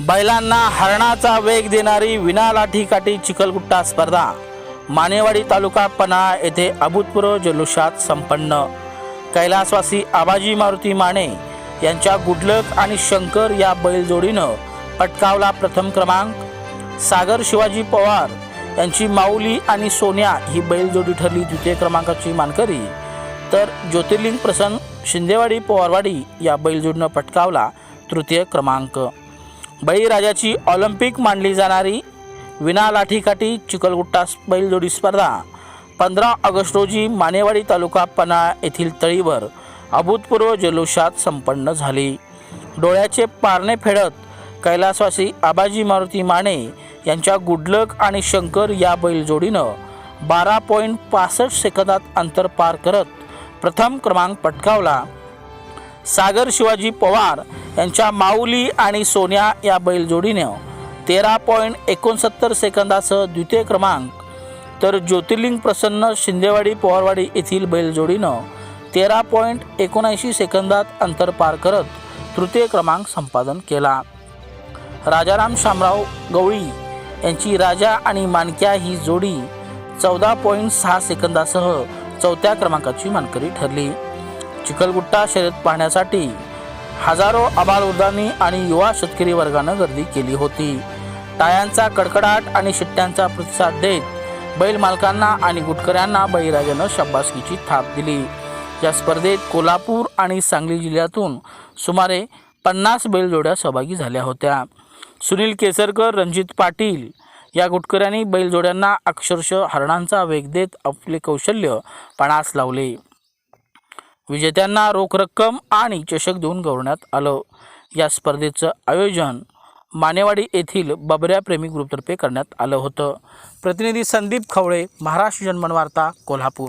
बैलांना हरणाचा वेग देणारी विना लाठीकाठी चिखलगुट्टा स्पर्धा. मानेवाडी तालुका पन्हाळा येथे अभूतपूर्व जल्लोषात संपन्न. कैलासवासी आबाजी मारुती माने यांच्या गुडलक आणि शंकर या बैलजोडीनं पटकावला प्रथम क्रमांक. सागर शिवाजी पवार यांची माऊली आणि सोन्या ही बैलजोडी ठरली द्वितीय क्रमांकाची मानकरी. तर ज्योतिर्लिंग प्रसन्न शिंदेवाडी पवारवाडी या बैलजोडीनं पटकावला तृतीय क्रमांक. बळीराजाची ऑलिम्पिक मानली जाणारी विना लाठीकाठी चिखलगुट्टा बैलजोडी स्पर्धा पंधरा ऑगस्ट रोजी मानेवाडी तालुका पन्हाळा येथील तळीवर अभूतपूर्व जल्लोषात संपन्न झाली. डोळ्याचे पारणे फेडत कैलासवासी आबाजी मारुती माने यांच्या गुडलक आणि शंकर या बैलजोडीनं बारा पॉईंट पासष्ट सेकंदात अंतर पार करत प्रथम क्रमांक पटकावला. सागर शिवाजी पवार यांच्या माऊली आणि सोन्या या बैलजोडीनं तेरा पॉईंट एकोणसत्तर सेकंदासह द्वितीय क्रमांक तर ज्योतिर्लिंग प्रसन्न शिंदेवाडी पवारवाडी येथील बैलजोडीनं तेरा पॉईंट एकोणऐंशी सेकंदात अंतर पार करत तृतीय क्रमांक संपादन केला. राजाराम शामराव गवळी यांची राजा आणि मानक्या ही जोडी चौदा पॉईंट सहा सेकंदासह चौथ्या क्रमांकाची मानकरी ठरली. चिखलगुट्टा शर्यत पाहण्यासाठी हजारो आबालवृद्धांनी आणि युवा शेतकरी वर्गानं गर्दी केली होती. टाळ्यांचा कडकडाट आणि शिट्ट्यांचा प्रतिसाद देत बैल मालकांना आणि गुटकऱ्यांना बळीराजानं शाबासकीची थाप दिली. या स्पर्धेत कोल्हापूर आणि सांगली जिल्ह्यातून सुमारे पन्नास बैलजोड्या सहभागी झाल्या होत्या. सुनील केसरकर रणजित पाटील या गुटकऱ्यांनी बैलजोड्यांना अक्षरशः हरणांचा वेग देत आपले कौशल्य पणास लावले. विजेत्यांना रोख रक्कम आणि चषक देऊन गौरवण्यात आलं. या स्पर्धेचं आयोजन मानेवाडी येथील बबऱ्या प्रेमी ग्रुपतर्फे करण्यात आलं होतं. प्रतिनिधी संदीप खवळे महाराष्ट्र जनमनवार्ता कोल्हापूर.